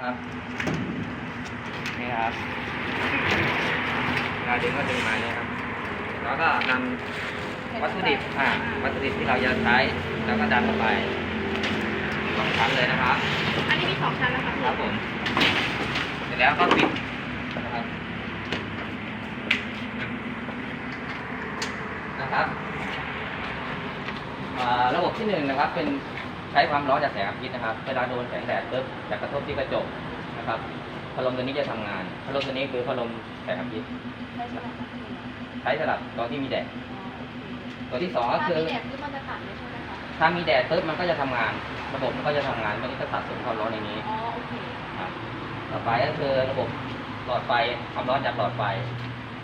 นะครับ นี่ครับเวลาดึงก็ดึงมาเนี่ยครับ แล้วก็นำวัตถุดิบอ่าวัตถุดิบที่เราจะใช้แล้วก็ดันเข้าไปสองชั้นเลยนะครับ อันนี้มีสองชั้นนะคะครับผม เสร็จแล้วก็ปิดนะครับนะครับอ่าระบบที่หนึ่งนะครับเป็น ใช้ความร้อนจากแสงอาทิตย์นะครับ เวลาโดนแสงแดดปุ๊บจะกระทบที่กระจกนะครับ พัดลมตัวนี้จะทำงาน พัดลมตัวนี้คือพัดลมแสงอาทิตย์ใช่ใช่ไหมคะใช้สำหรับตอนที่มีแดด ตัวที่สองก็ถ้าคือมีแดดคือมันจะตัดเลยใช่ไหมคะถ้ามีแดดปุ๊บมันก็จะทำงาน ระบบมันก็จะทำงาน มันก็จะสะสมความร้อนในนี้อ๋อโอเคครับต่อไปก็คือระบบหลอดไฟความร้อนจากหลอดไฟ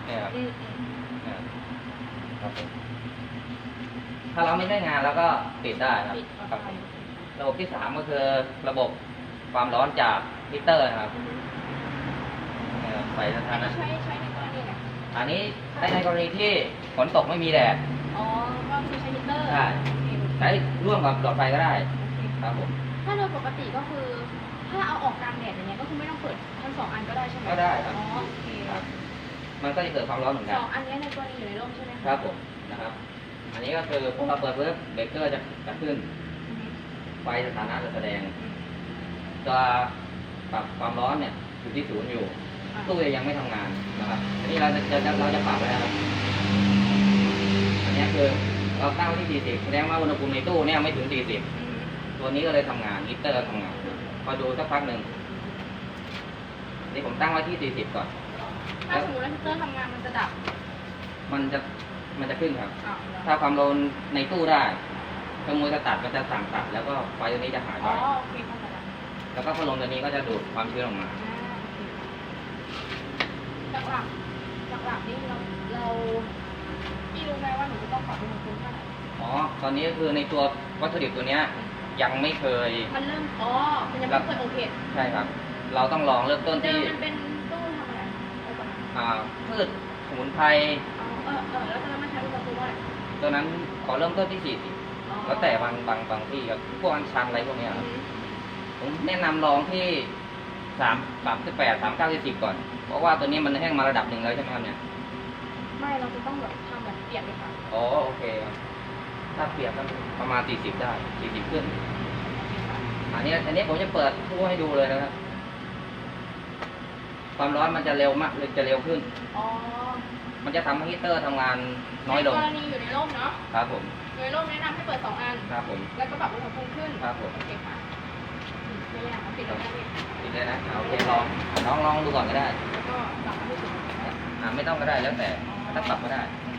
เนี่ยครับอืมอืมเนี่ยครับผมถ้าเราไม่ใช้งานเราก็ปิดได้ครับปิดคเอา รับไประบบที่สามก็คือระบบความร้อนจากฮีตเตอร์นะครับอือฮึเนี่ยครับไฟสอัถานนะนี้ใช้ใช้ในกรณีไหนอันนี้ใช้ในกรณีที่ฝนตกไม่มีแดด อ๋อ ก็คือใช้ฮีตเตอร์ใช่โอเคใช้ร่วมกับหลอดไฟก็ได้โอเคครับผม ถ้าโดยปกติก็คือ ถ้าเอาออกกลางแดดอย่างเงี้ยก็คือไม่ต้องเปิดทั้งสองอันก็ได้ใช่ไหมก็ได้ครับอ๋อโอเคครับ มันก็จะเกิดความร้อนเหมือนสกันองอันเนี้ยในกรณีอยู่ในร่มใช่ไหมะครับผมนะครับ อันนี้ก็คือพอเราเปิดปุ๊บเบรกเกอร์จะจะขึ้นอือฮึ ไฟสถานะจะแสดงตัวปรับความร้อนเนี่ยอยู่ที่ศูนย์อยู่อะตู้ยังไม่ทำงานนะครับอันนี้เราจะจะเราจะปรับไว้แล้วครับอันนี้คือเราตั้งไว้ที่ 40 แสดงว่าอุณหภูมิในตู้เนี่ยไม่ถึง 40อืมตัวนี้ก็เลยทำงานฮีตเตอร์ทำงาน พอดูสักพักหนึ่งนี่ผมตั้งไว้ที่ 40 ก่อนถ้าสมมติว่าฮีตเตอร์ทำงานมันจะดับ มันจะมันจะขึ้นครับอ้าวเหรอถ้าความร้อนในตู้ได้ เครื่องมือจะตัดก็จะสั่งตัด แล้วก็ไฟตัวนี้จะหายไปอ๋อโอเคเข้าใจละแล้วก็พัดลมตัวนี้ก็จะดูดความชื้นออกมา อ่าโอเคหลักหลักๆนี่เราเราพี่รู้ไหมว่าหนูจะต้องปรับอุณหภูมิเท่าไหร่อ๋อ ตอนนี้ก็คือในตัววัตถุดิบตัวเนี้ยยังไม่เคย มันเริ่มอ๋อมันยังไม่เคยโอเคใช่ครับ เราต้องลองเริ่มต้นเดิที่มมันเป็นตู้ทำอะไรเอาก่อนนะอ่าพืชสมุนไพรอ๋อเออเออแล้วตอนนั้นมันใช้อุณหภูมิเท่าไหร่ตัวนั้นขอเริ่มต้นที่อ๋อ40 แล้วแต่บางบางบางที่ครับพวกอันชันอะไรพวกเนี้ยครับอืมผมแนะนำลองที่3 38 39 40ก่อน เพราะว่าตัวนี้มันแห้งมาระดับหนึ่งแล้วใช่ไหมครับเนี่ย ไม่เราจะต้องแบบทำแบบเปียกเลยค่ะอ๋อโอเคครับ ถ้าเปรียบก็ประมาณ40ได้40ขึ้น อันนี้อันนี้ผมจะเปิดตู้ให้ดูเลยนะครับ ความร้อนมันจะเร็วมากเลยจะเร็วขึ้น อ๋อมันจะทำให้ฮีตเตอร์ทำงานน้อยลง ในกรณีอยู่ในร่มเนาะครับผม อยู่ในร่มแนะนำให้เปิดสองอัน ครับผม แล้วก็ปรับอุณหภูมิขึ้นครับผม โอเคค่ะอืมไม่ยากนะปิดแล้วได้เลยปิดเลยนะเอาโอเคลองน้องลองดูก่อนก็ได้แล้วก็ปรับให้ถึงอ่าไม่ต้องก็ได้แล้วแต่ถ้าปรับก็ได้ อืม